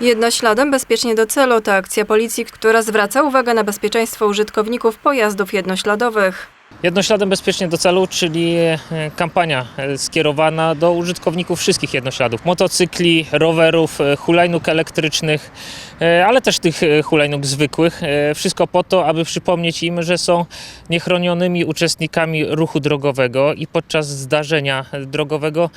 Jednośladem bezpiecznie do celu to akcja policji, która zwraca uwagę na bezpieczeństwo użytkowników pojazdów jednośladowych. Jednośladem bezpiecznie do celu, czyli e, kampania e, skierowana do użytkowników wszystkich jednośladów. Motocykli, rowerów, e, hulajnóg elektrycznych, ale też tych hulajnóg zwykłych. Wszystko po to, aby przypomnieć im, że są niechronionymi uczestnikami ruchu drogowego i podczas zdarzenia drogowego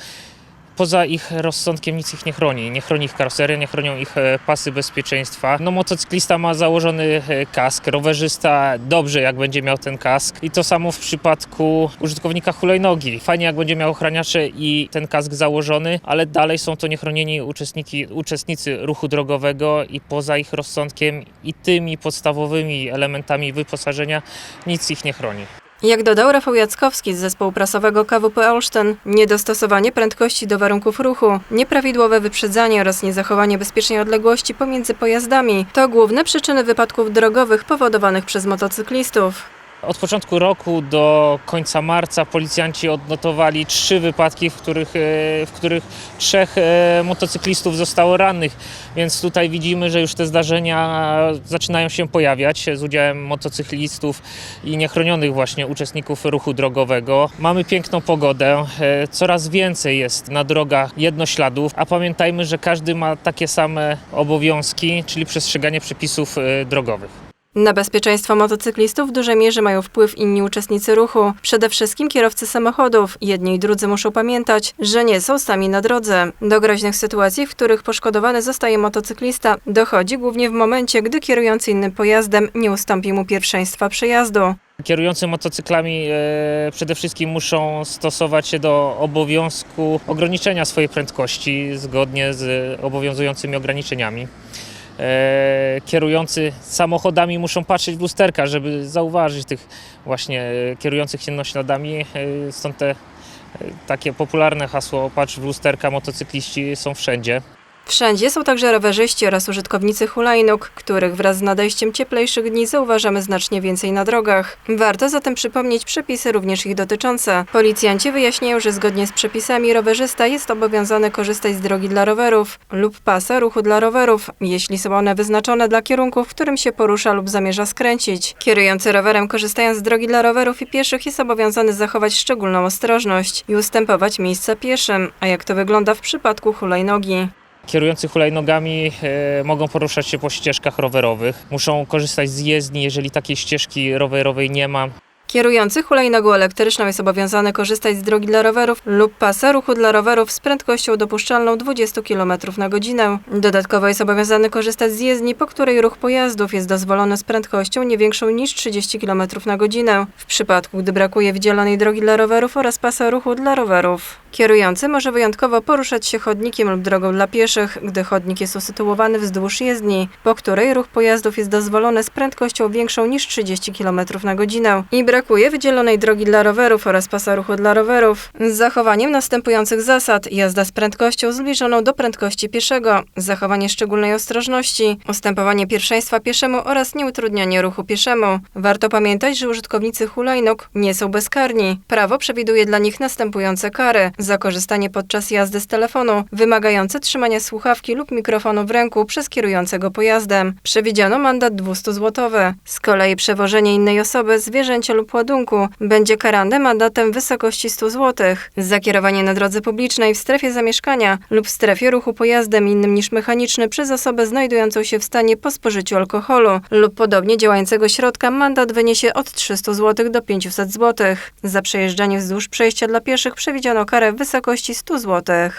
Poza ich rozsądkiem nic ich nie chroni. Nie chroni ich karoseria, nie chronią ich e, pasy bezpieczeństwa. No motocyklista ma założony e, kask, rowerzysta dobrze jak będzie miał ten kask. I to samo w przypadku użytkownika hulajnogi. Fajnie jak będzie miał ochraniacze i ten kask założony, ale dalej są to niechronieni uczestniki, uczestnicy ruchu drogowego i poza ich rozsądkiem i tymi podstawowymi elementami wyposażenia nic ich nie chroni. Jak dodał Rafał Jackowski z zespołu prasowego KWP Olsztyn, niedostosowanie prędkości do warunków ruchu, nieprawidłowe wyprzedzanie oraz niezachowanie bezpiecznej odległości pomiędzy pojazdami to główne przyczyny wypadków drogowych powodowanych przez motocyklistów. Od początku roku do końca marca policjanci odnotowali trzy wypadki, w których, e, w których trzech e, motocyklistów zostało rannych, więc tutaj widzimy, że już te zdarzenia zaczynają się pojawiać z udziałem motocyklistów i niechronionych właśnie uczestników ruchu drogowego. Mamy piękną pogodę, e, coraz więcej jest na drogach jednośladów, a pamiętajmy, że każdy ma takie same obowiązki, czyli przestrzeganie przepisów drogowych. Na bezpieczeństwo motocyklistów w dużej mierze mają wpływ inni uczestnicy ruchu, przede wszystkim kierowcy samochodów. Jedni i drudzy muszą pamiętać, że nie są sami na drodze. Do groźnych sytuacji, w których poszkodowany zostaje motocyklista, dochodzi głównie w momencie, gdy kierujący innym pojazdem nie ustąpi mu pierwszeństwa przejazdu. Kierujący motocyklami e, przede wszystkim muszą stosować się do obowiązku ograniczenia swojej prędkości zgodnie z obowiązującymi ograniczeniami. E, kierujący samochodami muszą patrzeć w lusterka, żeby zauważyć tych właśnie e, kierujących jednośladami. E, stąd te takie popularne hasło patrz w lusterka, motocykliści są wszędzie. Wszędzie są także rowerzyści oraz użytkownicy hulajnóg, których wraz z nadejściem cieplejszych dni zauważamy znacznie więcej na drogach. Warto zatem przypomnieć przepisy również ich dotyczące. Policjanci wyjaśniają, że zgodnie z przepisami rowerzysta jest obowiązany korzystać z drogi dla rowerów lub pasa ruchu dla rowerów, jeśli są one wyznaczone dla kierunku, w którym się porusza lub zamierza skręcić. Kierujący rowerem korzystając z drogi dla rowerów i pieszych jest obowiązany zachować szczególną ostrożność i ustępować miejsca pieszym, a jak to wygląda w przypadku hulajnogi. Kierujący hulajnogami e, mogą poruszać się po ścieżkach rowerowych, muszą korzystać z jezdni, jeżeli takiej ścieżki rowerowej nie ma. Kierujący hulajnogą elektryczną jest obowiązany korzystać z drogi dla rowerów lub pasa ruchu dla rowerów z prędkością dopuszczalną 20 km na godzinę. Dodatkowo jest obowiązany korzystać z jezdni, po której ruch pojazdów jest dozwolony z prędkością nie większą niż 30 km na godzinę, w przypadku gdy brakuje wydzielonej drogi dla rowerów oraz pasa ruchu dla rowerów. Kierujący może wyjątkowo poruszać się chodnikiem lub drogą dla pieszych, gdy chodnik jest usytuowany wzdłuż jezdni, po której ruch pojazdów jest dozwolony z prędkością większą niż 30 km na godzinę i brakuje wydzielonej drogi dla rowerów oraz pasa ruchu dla rowerów. Z zachowaniem następujących zasad: jazda z prędkością zbliżoną do prędkości pieszego, zachowanie szczególnej ostrożności, ustępowanie pierwszeństwa pieszemu oraz nieutrudnianie ruchu pieszemu. Warto pamiętać, że użytkownicy hulajnóg nie są bezkarni. Prawo przewiduje dla nich następujące kary: za korzystanie podczas jazdy z telefonu, wymagające trzymania słuchawki lub mikrofonu w ręku przez kierującego pojazdem. Przewidziano mandat 200 zł. Z kolei przewożenie innej osoby, zwierzęcia lub ładunku będzie karane mandatem w wysokości 100 zł. Za kierowanie na drodze publicznej w strefie zamieszkania lub w strefie ruchu pojazdem innym niż mechaniczny przez osobę znajdującą się w stanie po spożyciu alkoholu lub podobnie działającego środka mandat wyniesie od 300 zł do 500 zł. Za przejeżdżanie wzdłuż przejścia dla pieszych przewidziano karę wysokości 100 zł.